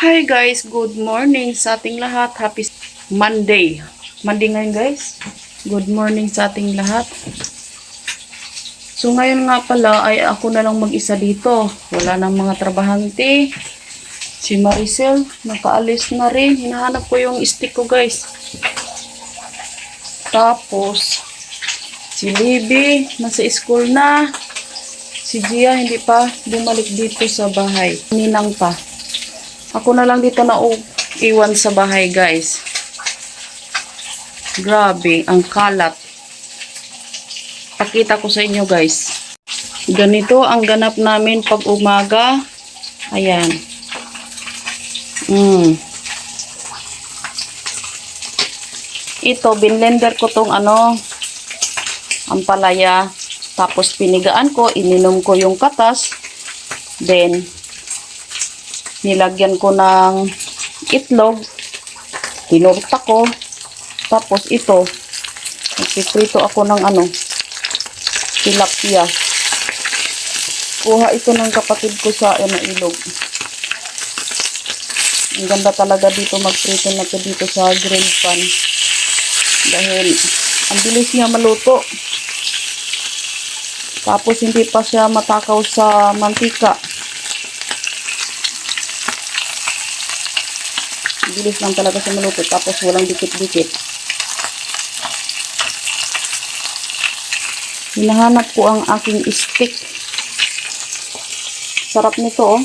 Hi guys, good morning sa ating lahat. Happy Monday. Monday ngayon guys. Good morning sa ating lahat. So ngayon nga pala ay ako na lang mag-isa dito. Wala nang mga trabahante. Si Maricel, nakaalis na rin. Hinahanap ko yung stick ko guys. Tapos, si Libby, nasa school na. Si Gia, hindi pa bumalik dito sa bahay. Ninang pa. Ako na lang dito na iwan sa bahay, guys. Grabe, ang kalat. Pakita ko sa inyo, guys. Ganito ang ganap namin pag umaga. Ayan. Mm. Ito, binlender ko tong ano, ang palaya. Tapos pinigaan ko, ininom ko yung katas. Then, nilagyan ko ng itlog. Tinurta ko. Tapos ito, nagpiprito ako ng ano, tilapia. Kuha ito ng kapatid ko sa ano, ilog. Ang ganda talaga dito magprito na to dito sa grill pan. Dahil ang bilis niya maluto. Tapos hindi pa siya matakaw sa mantika. Bilis lang talaga siya maluto. Tapos walang dikit-dikit. Hinahanap ko ang aking stick. Sarap nito oh.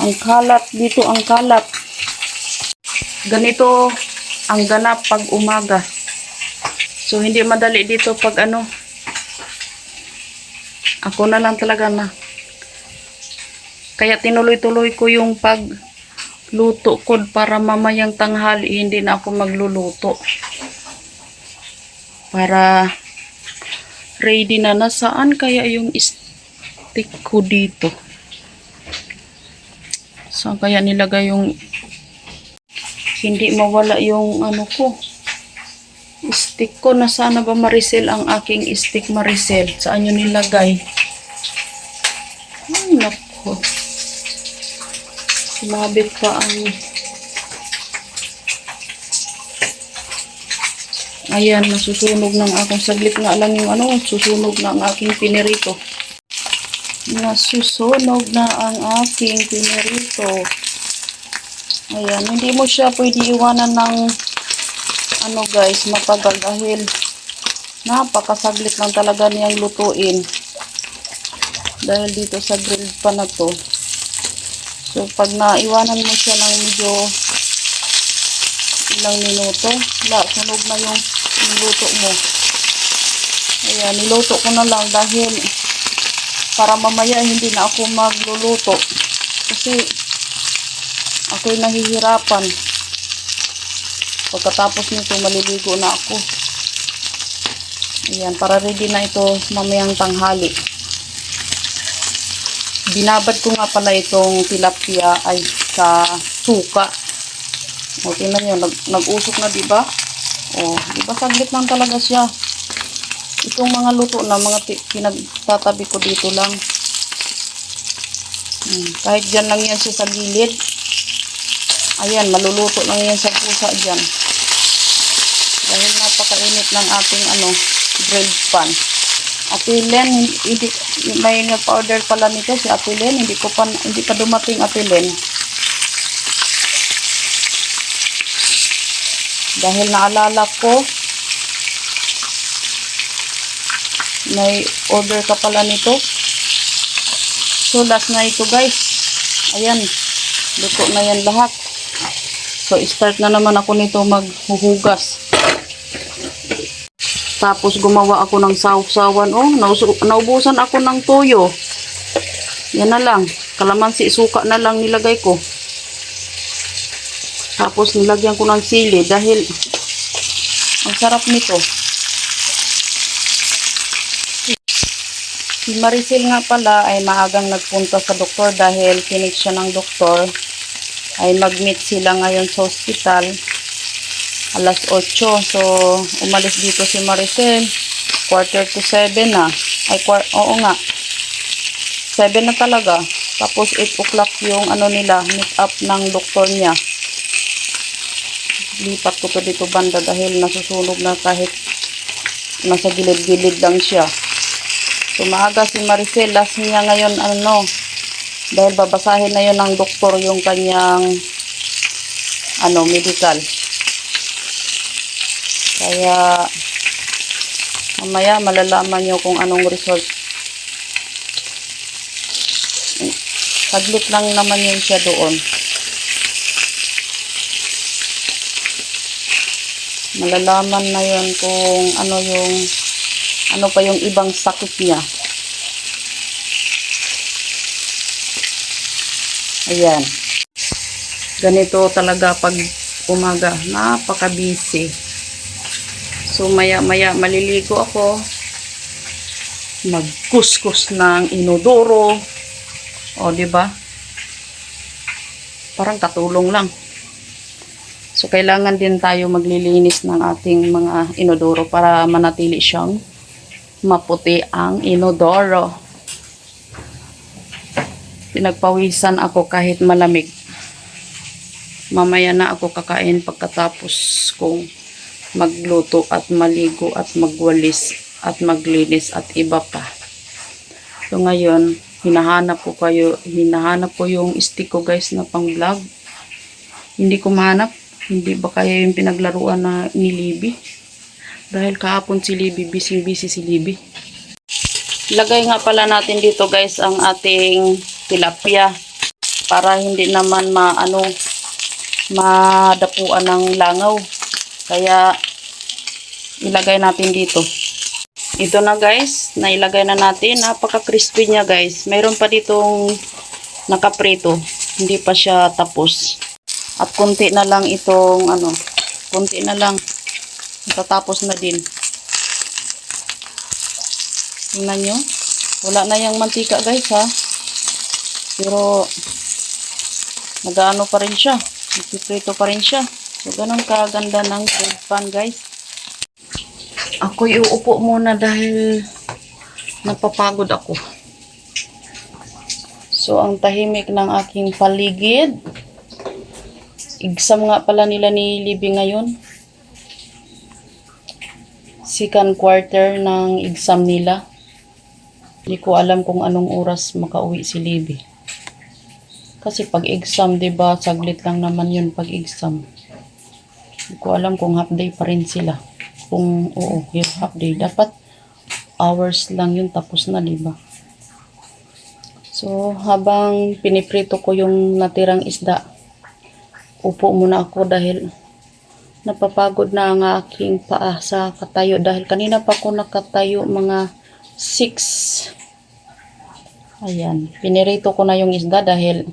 Ang kalat dito, ang kalat. Ganito ang ganap pag umaga. So, hindi madali dito pag ano. Ako na lang talaga na. Kaya tinuloy-tuloy ko yung pagluto ko para mamayang tanghali hindi na ako magluluto. Para ready na nasaan kaya yung stick ko dito. Saan kaya nilagay yung hindi mawala yung ano ko stick ko na sana ba Maricel ang aking stick Maricel saan yun nilagay ay nako sumabit pa ang ayan nasusunog ng akong saglit nga lang yung ano susunog na ang aking pinirito nasusunog na ang aking pinirito Ayan, hindi mo siya pwede iwanan ng ano guys, matagal dahil napakasaglit lang talaga niyang lutuin. Dahil dito sa grilled pa na to. So, pag naiwanan mo siya ng medyo ilang minuto, la, sunog na yung niluto mo. Ayan, niluto ko na lang dahil para mamaya hindi na ako magluluto. Kasi ako'y nahihirapan. Pagkatapos nito, maliligo na ako. Ayan, para ready na ito mamayang tanghali. Binabad ko nga pala itong tilapia ay sa suka. O, tingnan nyo, nag, nag-usok na, di ba? O, di ba saglit lang talaga siya. Itong mga luto na, mga pinagtatabi ko dito lang. Hmm, kahit dyan lang yan siya sa gilid. Ayan, maluluto lang yan sa pusa dyan. Dahil napakainit ng ating ano, grilled pan. Ate Len, hindi, may nag-order pala nito si Ate Len. Hindi ko pa, hindi pa dumating Ate Len. Dahil naalala ko, may order ka pala nito. So, last na ito guys. Ayan, luto na yan lahat. So, start na naman ako nito maghuhugas. Tapos, gumawa ako ng sawsawan. Oh, naubusan ako ng toyo. Yan na lang. Kalamansi, suka na lang nilagay ko. Tapos, nilagyan ko ng sili dahil ang sarap nito. Si Maricel nga pala ay maagang nagpunta sa doktor dahil tinik siya ng doktor ay mag-meet sila ngayon sa hospital alas 8 so umalis dito si Maricel quarter to 7 na ay oo nga 7 na talaga. Tapos 8 o'clock yung ano nila, meet up ng doktor niya. Lipat ko to dito banda dahil nasusunog na kahit nasa gilid-gilid lang siya. So maaga si Maricel, last niya ngayon ano, dahil babasahin na yun ng doktor yung kanyang ano, medical. Kaya mamaya malalaman nyo kung anong result. Saglit lang naman yun siya doon. Malalaman na yun kung ano yung ano pa yung ibang sakit niya. Ayan. Ganito talaga pag umaga. Napaka-busy. So, maya-maya maliligo ako. Magkuskus ng inodoro. O, di ba? Parang katulong lang. So, kailangan din tayo maglilinis ng ating mga inodoro para manatili siyang maputi ang inodoro. Pinagpawisan ako kahit malamig. Mamaya na ako kakain pagkatapos kong magluto at maligo at magwalis at maglinis at iba pa. So ngayon, hinahanap ko kayo, hinahanap ko yung stick ko guys na pang vlog. Hindi ko mahanap. Hindi ba kaya yung pinaglaruan na ni Libby? Dahil kahapon si Libby, busy-busy si Libby. Lagay nga pala natin dito guys ang ating tilapia para hindi naman maano madapuan ng langaw. Kaya ilagay natin dito. Ito na guys, nailagay na natin. Napaka-crispy niya guys. Mayroon pa ditong nakaprito. Hindi pa siya tapos. At konti na lang itong ano, konti na lang. Matatapos na din. Tingnan nyo. Wala na yung mantika guys ha. Pero nagaano pa rin siya. Nagpiprito pa rin siya. So ganun kaganda ng bread pan guys. Ako iuupo muna dahil napapagod ako. So ang tahimik ng aking paligid. Exam nga pala nila ni Libby ngayon. Second quarter ng exam nila. Hindi ko alam kung anong oras makauwi si Libby. Kasi pag exam, 'di ba, saglit lang naman 'yun pag exam. Hindi ko alam kung half day pa rin sila. Kung oo, yung half day dapat hours lang 'yun tapos na, 'di ba? So, habang piniprito ko yung natirang isda, upo muna ako dahil napapagod na ang aking paa sa katayo dahil kanina pa ako nakatayo mga 6 ayan, pinirito ko na yung isda dahil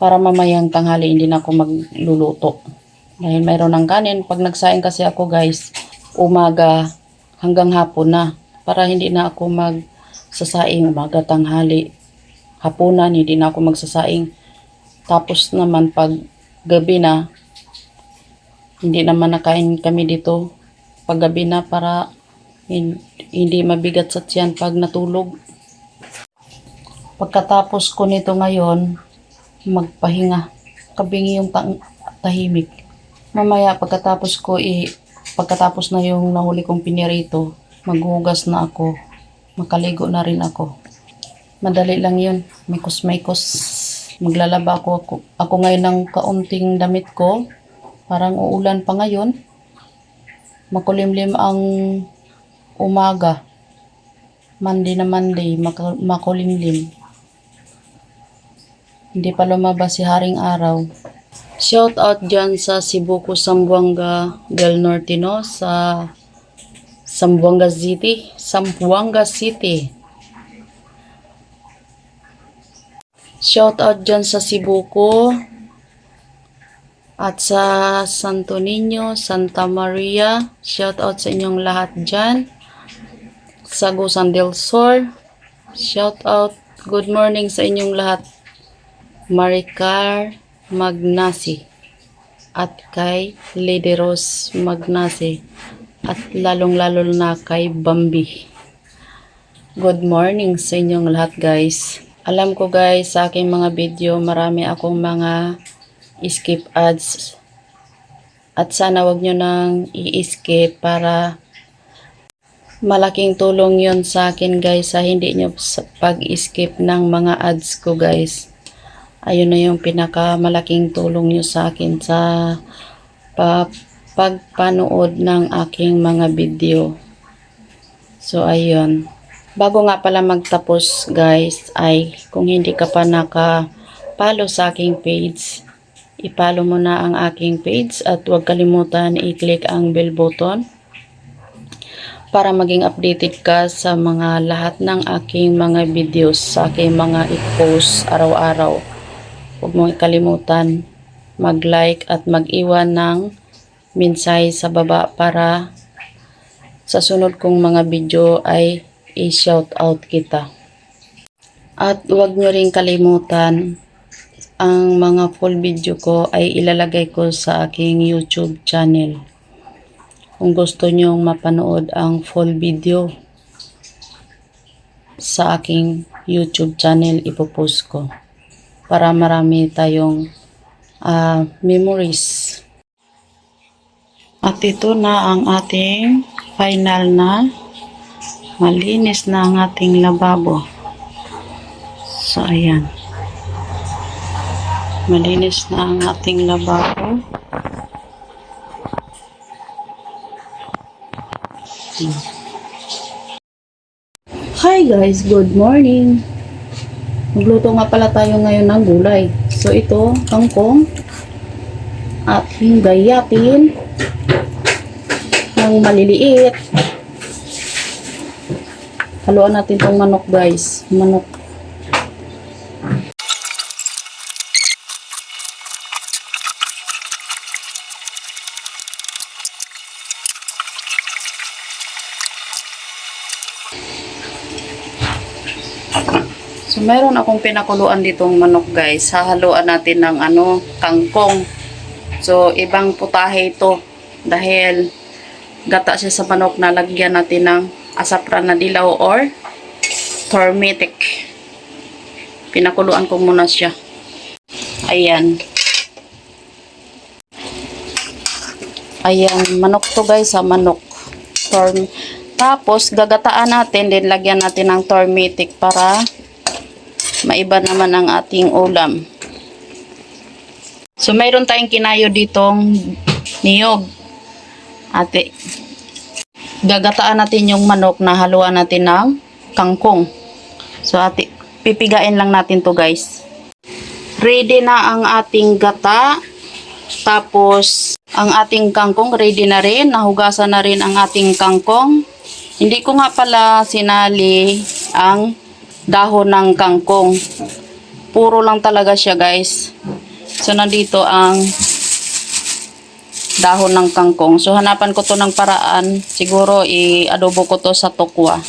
para mamayang tanghali hindi na ako magluluto dahil mayroon ng kanin pag nagsaing kasi ako guys umaga hanggang hapon na para hindi na ako magsasaing umaga tanghali hapunan hindi na ako magsasaing tapos naman pag gabi na hindi naman nakain kami dito pag gabi na para hin- hindi mabigat sa tiyan pag natulog. Pagkatapos ko nito ngayon, magpahinga. Kabingi yung tahimik. Mamaya pagkatapos ko i pagkatapos na yung nahuli kong pinirito, maghugas na ako. Makaligo na rin ako. Madali lang yun. Mikos-mikos. Maglalaba ako, ako. Ako ngayon ng kaunting damit ko. Parang uulan pa ngayon. Makulimlim ang umaga. Monday na Monday, maka- makulimlim. Hindi pa lumabas si Haring Araw. Shout out dyan sa Cebuco, Sambuanga del Norte, no? Sa Sambuanga City. Sambuanga City. Shout out dyan sa Cebuco. At sa Santo Niño, Santa Maria. Shout out sa inyong lahat dyan. Sa Gusan del Sur. Shout out. Good morning sa inyong lahat. Maricar Magnasi at kay Lady Rose Magnasi at lalong-lalo na kay Bambi. Good morning sa inyong lahat guys. Alam ko guys, sa aking mga video, marami akong mga skip ads. At sana wag nyo nang i-skip para malaking tulong yon sa akin guys sa hindi nyo pag-skip ng mga ads ko guys. Ayun na yung pinakamalaking tulong nyo sa akin sa pa- pagpanood ng aking mga video. So, ayun. Bago nga pala magtapos, guys, ay kung hindi ka pa naka-follow sa aking page, i-follow mo na ang aking page at huwag kalimutan i-click ang bell button para maging updated ka sa mga lahat ng aking mga videos, sa aking mga i-post araw-araw. Huwag mo kalimutan mag-like at mag-iwan ng mensahe sa baba para sa sunod kong mga video ay i-shout out kita. At huwag nyo rin kalimutan ang mga full video ko ay ilalagay ko sa aking YouTube channel. Kung gusto nyong mapanood ang full video sa aking YouTube channel, ipopost ko para marami tayong ah, memories. At ito na ang ating final na malinis na ang ating lababo. So, ayan. Malinis na ang ating lababo. Hi guys, good morning. Magluto nga pala tayo ngayon ng gulay. So, ito, kangkong at hingayapin ng maliliit. Haluan natin tong manok guys. Manok. Meron akong pinakuluan ditong manok guys. Hahaluan natin ng ano, kangkong. So, ibang putahe ito. Dahil gata siya sa manok na lagyan natin ng asapran na dilaw or turmeric. Pinakuluan ko muna siya. Ayan. Ayan, manok to guys sa manok. Torm Tapos, gagataan natin, din lagyan natin ng turmeric para maiba naman ang ating ulam. So, mayroon tayong kinayo ditong niyog. Ate, gagataan natin yung manok na haluan natin ng kangkong. So, ate, pipigain lang natin to guys. Ready na ang ating gata. Tapos, ang ating kangkong ready na rin. Nahugasan na rin ang ating kangkong. Hindi ko nga pala sinali ang dahon ng kangkong. Puro lang talaga siya guys. So, nandito ang dahon ng kangkong. So, hanapan ko to ng paraan. Siguro, i-adobo ko to sa tokwa.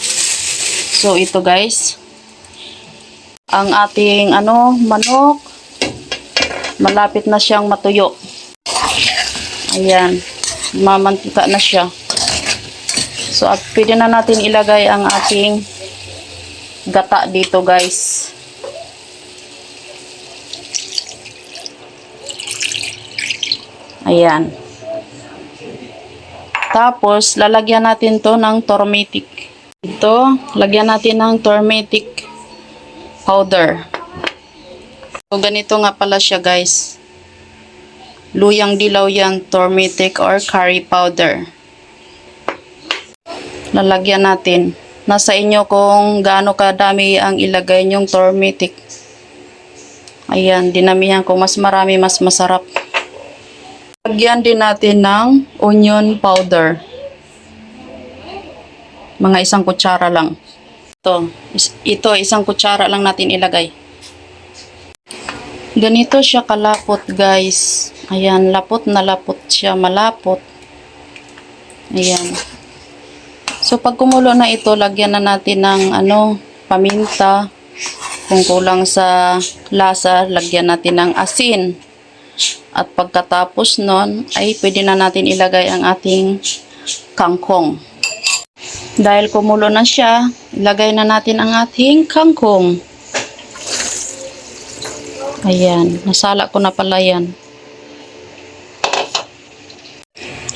So, ito guys. Ang ating, ano, manok. Malapit na siyang matuyo. Ayan. Mamantika na siya. So, at pwede na natin ilagay ang ating gata dito guys. Ayan. Tapos, lalagyan natin to ng turmeric. Ito, lagyan natin ng turmeric powder. So, ganito nga pala siya guys. Luyang dilaw yan, turmeric or curry powder. Lalagyan natin. Nasa inyo kung gaano kadami ang ilagay nyong turmeric. Ayan, dinamihan ko. Mas marami, mas masarap. Lagyan din natin ng onion powder. Mga isang kutsara lang. Ito, ito isang kutsara lang natin ilagay. Ganito siya kalapot guys. Ayan, lapot na lapot siya, malapot. Ayan. So pag kumulo na ito, lagyan na natin ng ano, paminta. Kung kulang sa lasa, lagyan natin ng asin. At pagkatapos nun, ay pwede na natin ilagay ang ating kangkong. Dahil kumulo na siya, ilagay na natin ang ating kangkong. Ayan, nasala ko na pala yan.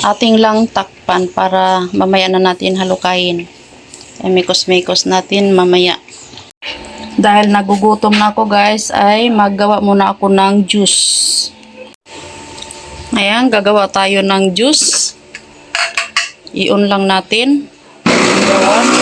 Ating lang takpan para mamaya na natin halukayin. Ay, mikos-mikos natin mamaya. Dahil nagugutom na ako guys, ay maggawa muna ako ng juice. Ayan, gagawa tayo ng juice. I-on lang natin. Gawa.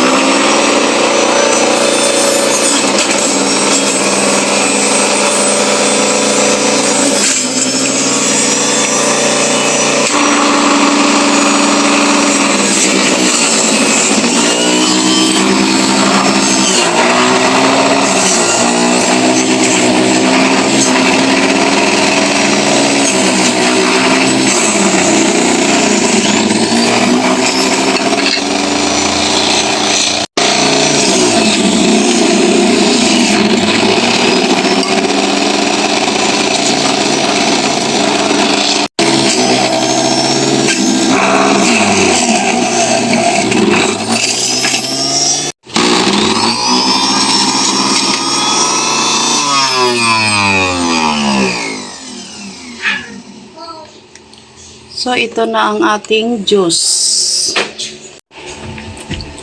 So, ito na ang ating juice.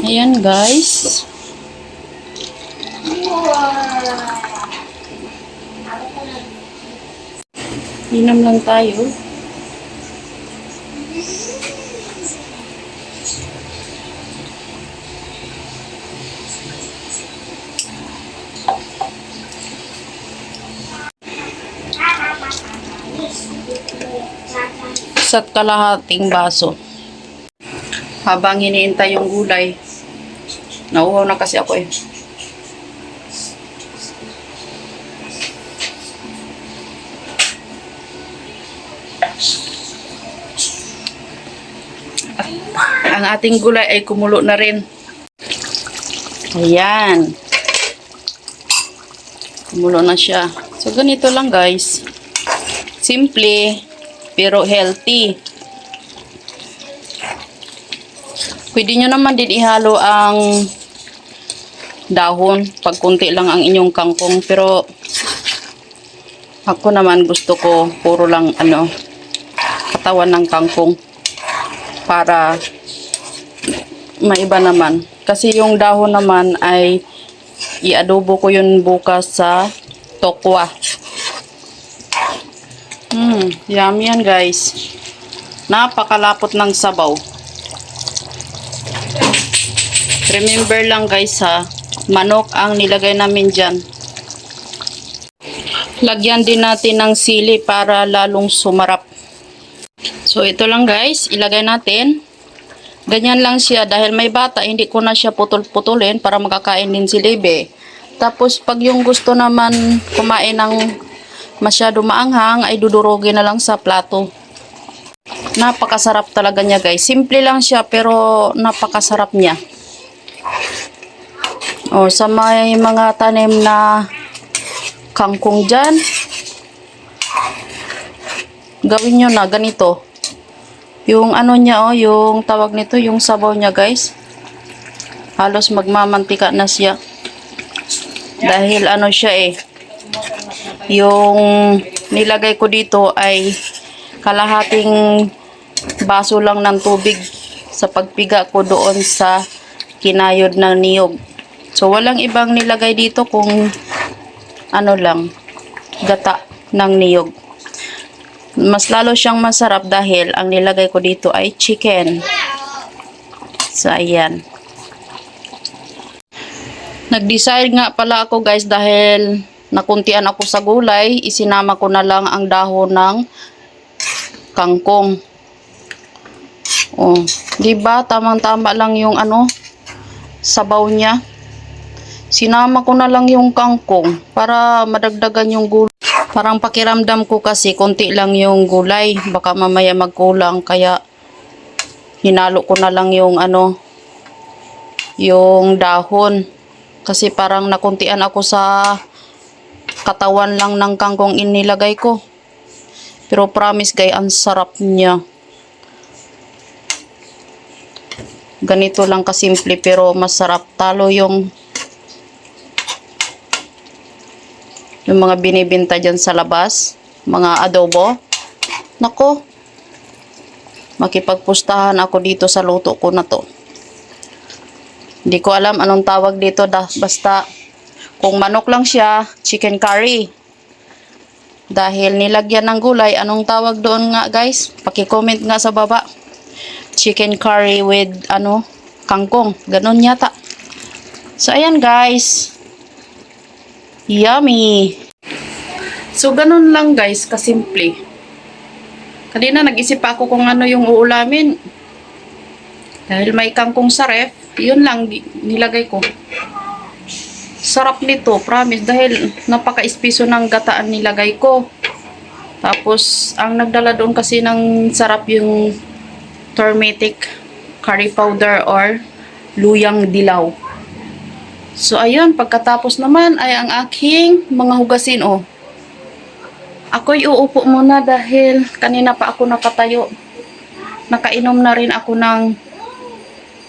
Ayan, guys. Inom lang tayo. Kalahating baso. Habang hiniintay yung gulay, nauhaw na kasi ako eh. Ang ating gulay ay kumulo na rin. Ayan. Kumulo na siya. So, ganito lang guys. Simple, pero healthy. Pwede nyo naman din ihalo ang dahon pag kunti lang ang inyong kangkong. Pero, ako naman gusto ko puro lang ano, katawan ng kangkong para maiba naman. Kasi yung dahon naman ay i-adobo ko yun bukas sa tokwa. Hmm, yummy yan guys. Napakalapot ng sabaw. Remember lang guys ha, manok ang nilagay namin dyan. Lagyan din natin ng sili para lalong sumarap. So ito lang guys, ilagay natin. Ganyan lang siya dahil may bata, hindi ko na siya putol-putulin para makakain din si Lebe. Tapos pag yung gusto naman kumain ng masyado maanghang ay dudurugin na lang sa plato. Napakasarap talaga niya guys. Simple lang siya pero napakasarap niya. O sa may mga tanim na kangkong dyan, gawin nyo na ganito. Yung ano niya oh, yung tawag nito, yung sabaw niya guys. Halos magmamantika na siya. Dahil ano siya eh, yung nilagay ko dito ay kalahating baso lang ng tubig sa pagpiga ko doon sa kinayod ng niyog. So, walang ibang nilagay dito kung ano lang, gata ng niyog. Mas lalo siyang masarap dahil ang nilagay ko dito ay chicken. So, ayan. Nag-decide nga pala ako guys dahil nakuntian ako sa gulay, isinama ko na lang ang dahon ng kangkong. Oh, 'di ba? Tamang-tama lang yung ano sabaw niya. Sinama ko na lang yung kangkong para madagdagan yung gulay. Parang pakiramdam ko kasi konti lang yung gulay, baka mamaya magkulang kaya hinalo ko na lang yung ano yung dahon. Kasi parang nakuntian ako sa katawan lang ng kangkong inilagay ko. Pero promise guys, ang sarap niya. Ganito lang kasimple pero masarap. Talo yung yung mga binibinta dyan sa labas. Mga adobo. Nako. Makipagpustahan ako dito sa luto ko na to. Hindi ko alam anong tawag dito. Basta kung manok lang siya, chicken curry. Dahil nilagyan ng gulay, anong tawag doon nga guys? Paki-comment nga sa baba. Chicken curry with ano, kangkong. Ganon yata. So ayan guys. Yummy. So ganun lang guys, kasimple. Kanina nag-isip ako kung ano yung uulamin. Dahil may kangkong sa ref, yun lang nilagay ko. Sarap nito, promise. Dahil napaka-espiso ng gataan nilagay ko. Tapos, ang nagdala doon kasi ng sarap yung turmeric curry powder or luyang dilaw. So, ayun. Pagkatapos naman ay ang aking mga hugasin, oh. Ako'y uupo muna dahil kanina pa ako nakatayo. Nakainom na rin ako ng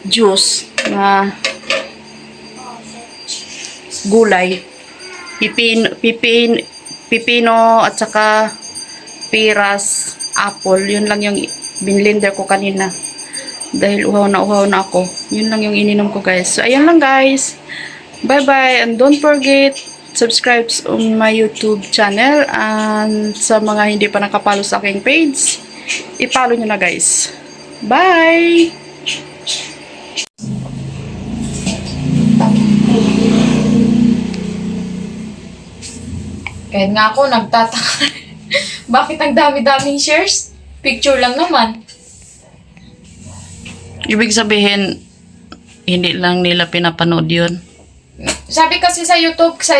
juice na gulay. Pipin, pipin, pipino at saka piras, apple. Yun lang yung binlender ko kanina. Dahil uhaw na uhaw na ako. Yun lang yung ininom ko guys. So, ayan lang guys. Bye-bye. And don't forget, subscribe on my YouTube channel. And sa mga hindi pa nakapalo sa aking page, ipalo nyo na guys. Bye! Kahit nga ako, nagtataka. Bakit ang dami-daming shares? Picture lang naman. Ibig sabihin, hindi lang nila pinapanood yun. Sabi kasi sa YouTube, sa,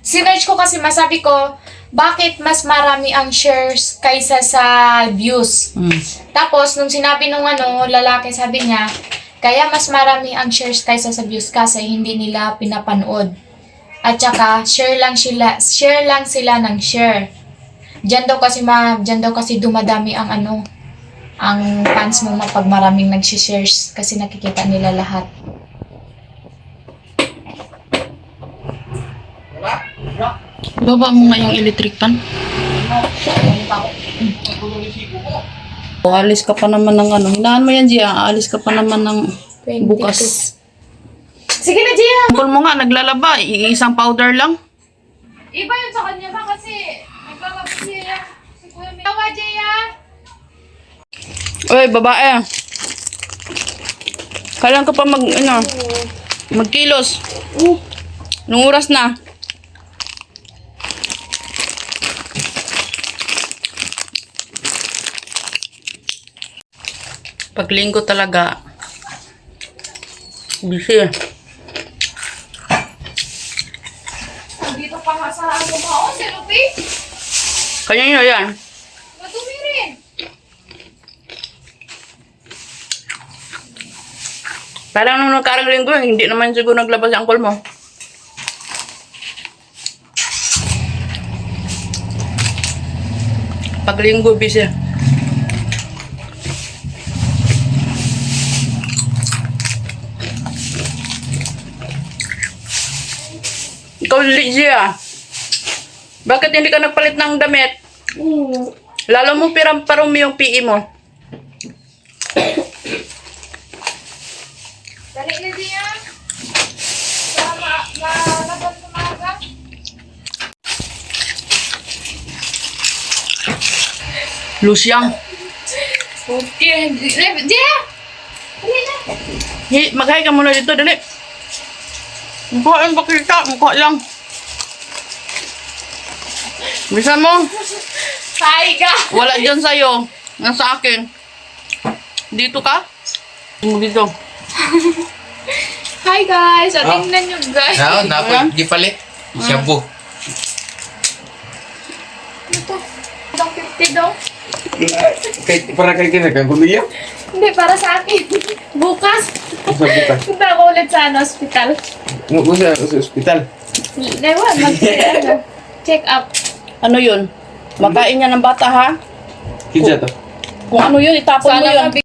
sinerch ko kasi masabi ko, bakit mas marami ang shares kaysa sa views? Mm. Tapos, nung sinabi nung ano, lalaki, sabi niya, kaya mas marami ang shares kaysa sa views kasi hindi nila pinapanood. At saka, share lang sila, share lang sila ng share. Diyan daw kasi ma, diyan daw kasi dumadami ang ano, ang fans mo pag maraming nagsishares kasi nakikita nila lahat. Baba mo nga yung electric pan. O, alis ka pa naman ng ano. Hinaan mo yan, Gia. Alis ka pa naman ng 22. bukas. Sige na, Gia! Tungkol mo nga, naglalaba. Iisang powder lang. Iba yun sa kanya ba kasi nagpapapasiya si Kuya May. Tawa, Gia! Oy, babae. Kailan ka pa mag, ano, magkilos. Nung oras na. Paglinggo talaga. Busy. Dito pa nga sa ano ba? Si Lupi! Kanya nyo yan. Madumi rin! Parang nung nakarang linggo, hindi naman siguro naglabas ang call mo. Pag linggo, busy. Ikaw, Lydia. Bakit hindi ka nagpalit ng damit? Lalo mo piram parumi yung PE mo. Dali na, Gia! Para ma- malaban sa maga. Lusyang. Okay. Gia! Dali na! Hi, mag-hi ka muna dito, dali. Mukha ang pakita, mukha lang. Bisa mo, Hi, ka! wala dyan sa'yo. Nasa akin. Dito ka? Dito. Hi, guys! So, Oh. tingnan nyo, guys. Na, dapat gipalit. Shabu. Ito. Itong 50 daw. Kay para kay kina kang kumiya. Hindi, para sa akin. Bukas. Sa bukas. Punta ako ulit sa ano, hospital. Mo mo sa sa ospital. Ewan, mag ano, check up. Ano yun? Makain niya ng bata, ha? Kinsa to? Kung ano yun, itapon mo yun.